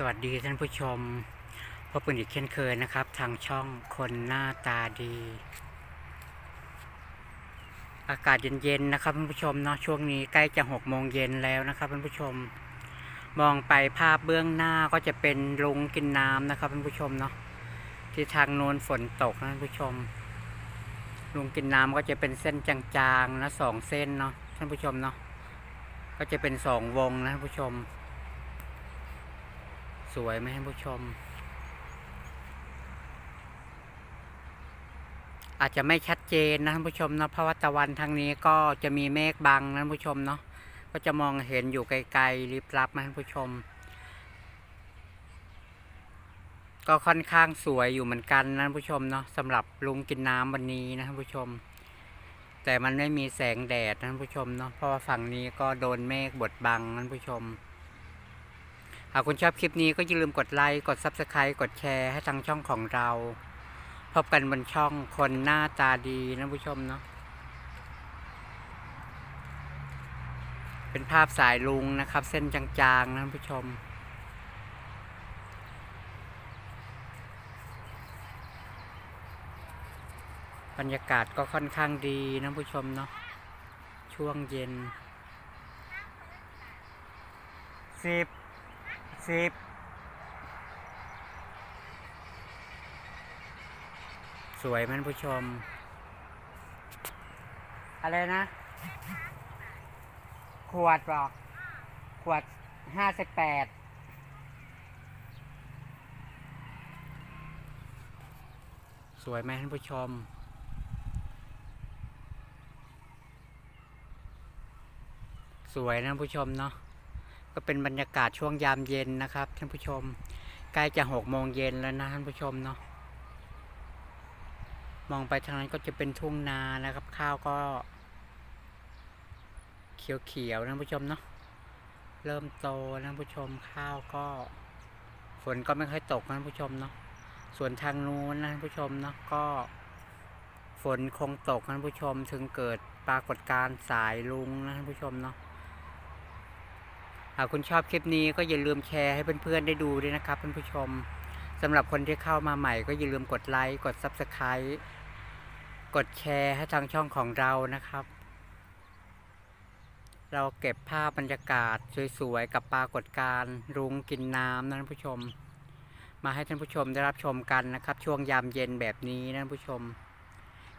สวัสดีท่านผู้ชมพบกันอีกเช่นเคยนะครับ ทางช่องคนหน้าตาดี อากาศเย็นๆนะครับท่านผู้ชมเนาะช่วงนี้ใกล้จะหกโมงเย็นแล้วนะครับท่านผู้ชม มองไปภาพเบื้องหน้าก็จะเป็นลุงกินน้ำนะครับท่านผู้ชมเนาะที่ทางโน้นฝนตกนะท่านผู้ชมลุงกินน้ำก็จะเป็นเส้นจางๆนะสองเส้นเนาะท่านผู้ชมเนาะก็จะเป็นสองวงนะท่านผู้ชม วยไหมท่านผู้ชม อาจจะไม่ชัดเจนนะท่านผู้ชมเนาะเพราะว่าตะวันทางนี้ก็จะมีเมฆบังนะท่านผู้ชมเนาะก็จะมองเห็นอยู่ไกลๆลิบลับนะท่านผู้ชม ก็ค่อนข้างสวยอยู่เหมือนกันนะท่านผู้ชมเนาะสำหรับลุงกินน้ำวันนี้นะท่านผู้ชม แต่มันไม่มีแสงแดดนะท่านผู้ชมเนาะเพราะว่าฝั่งนี้ก็โดนเมฆบดบังนะท่านผู้ชมากคุณชอบคลิปนี้ก็อย่าลืมกดไลค์ กด Subscribe กดแชร์ให้ทางช่องของเรา พบกันบนช่องคนหน้าตาดีนะผู้ชมเนาะ เป็นภาพสายลุงนะครับ เส้นจางๆนะผู้ชมบรรยากาศก็ค่อนข้างดีนะผู้ชมเนาะช่วงเย็นสิบ สิบสวยไหมท่านผู้ชม อะไรนะ ขวดบอกขวดห้าสิบแปดสวยไหมท่านผู้ชม สวยนะท่านผู้ชมเนาะ ก็เป็นบรรยากาศช่วงยามเย็นนะครับท่านผู้ชม ใกล้จะหกโมงเย็นแล้วนะท่านผู้ชมเนาะมองไปทางนั้นก็จะเป็นทุ่งนานะครับ ข้าวก็ เขียวๆนะท่านผู้ชมเนาะเริ่มโตนะท่านผู้ชมข้าวก็ฝนก็ไม่ค่อยตกนะท่านผู้ชมเนาะส่วนทางนู้นนะท่านผู้ชมเนาะก็ ฝนคงตกนะท่านผู้ชม ถึงเกิดปรากฏการณ์สายลุงนะท่านผู้ชมเนาะ หากคุณชอบคลิปนี้ก็อย่าลืมแชร์ให้เพื่อนๆได้ดูด้วยนะครับเพื่อนผู้ชมสำหรับคนที่เข้ามาใหม่ก็อย่าลืมกดไลค์กด Subscribe กดแชร์ให้ทางช่องของเรานะครับ เราเก็บภาพบรรยากาศสวยๆกับปรากฏการณ์รุ้งกินน้ำนะท่านผู้ชม มาให้ท่านผู้ชมได้รับชมกันนะครับ ช่วงยามเย็นแบบนี้นะท่านผู้ชม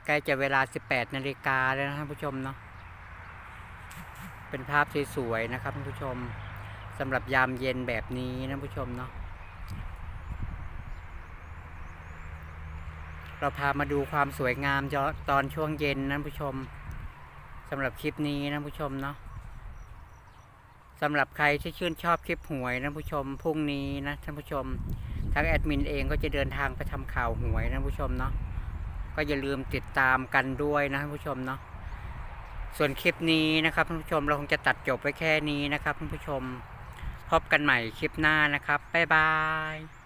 ใกล้จะเวลา 18นาฬิกาแล้วนะท่านผู้ชมเนาะเป็นภาพสวยๆนะครับท่านผู้ชม สำหรับยามเย็นแบบนี้นะผู้ชมเนาะเราพามาดูความสวยงามตอนช่วงเย็นนะผู้ชมสำหรับคลิปนี้นะผู้ชมเนาะสำหรับใครที่ชื่นชอบคลิปหวยนะผู้ชมพรุ่งนี้นะท่านผู้ชมทางแอดมินเองก็จะเดินทางไปทำข่าวหวยนะผู้ชมเนาะก็อย่าลืมติดตามกันด้วยนะท่านผู้ชมเนาะส่วนคลิปนี้นะครับท่านผู้ชมเราคงจะตัดจบไว้แค่นี้นะครับท่านผู้ชม พบกันใหม่คลิปหน้านะครับ บ๊ายบาย